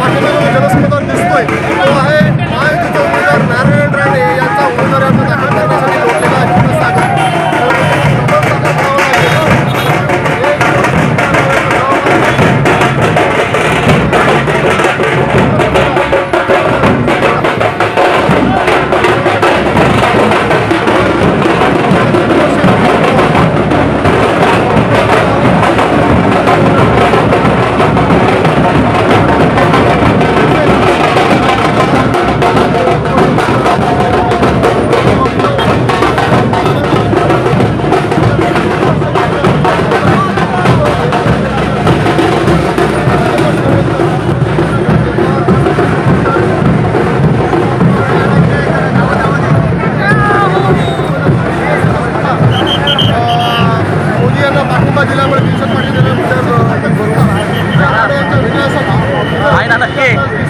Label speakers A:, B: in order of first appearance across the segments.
A: पाठीमागे जनस्पर्धा दिसतोय. तो आहे महायुतीचे उमेदवार नारायण राणे यांचा उमेदवार उमेदवाराचा दाखल करण्यासाठी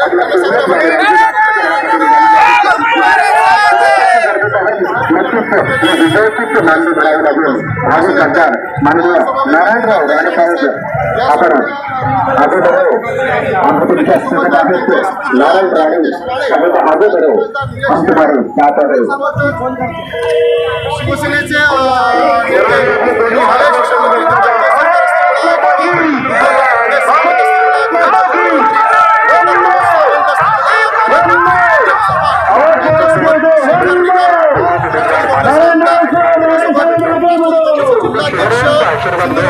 A: आहे.
B: मान्य मानलं लागेल भावी खासदार माननीय नारायणराव राणे आपण आगे तुमच्या नारायण राणे साहेब आगे
A: शिवसेनेचे अं,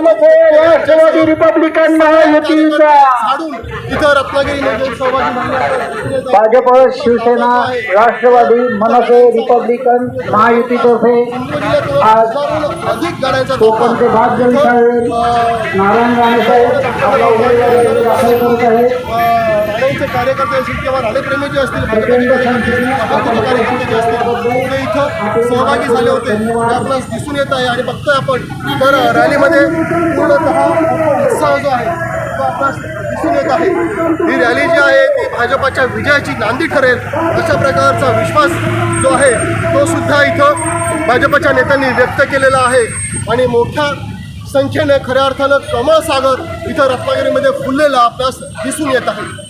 A: नेते महाराज
B: राष्ट्रवादी रिपब्लिकन महायुतीचा
A: झाडून इथं सहभागी झाले
B: भाजप शिवसेना राष्ट्रवादी मनसे रिपब्लिकन महायुतीतर्फे आज
A: अधिक गाड्यांचा
B: कोकणचे भाग साहेब नारायण राणे साहेब आपला उमेदवार दाखल करत आहे
A: राणेंचे कार्यकर्ते असतील किंवा राडेप्रेमी जे असतील कार्यकर्ते जे असतील ते इथं सहभागी झाले होते. ते आपणास दिसून येत आहे आणि बघतोय आपण. तर रॅलीमध्ये पूर्णतः उत्साह जो आहे तो आपणास दिसून येत आहे. ही रॅली जी आहे ती भाजपाच्या विजयाची नांदी ठरेल अशा प्रकारचा विश्वास जो आहे तो सुद्धा इथं भाजपच्या नेत्यांनी व्यक्त केलेला आहे. आणि मोठ्या संख्येने खऱ्या अर्थानं कमळ सागर इथं रत्नागिरीमध्ये फुललेला आपल्यास दिसून येत आहे.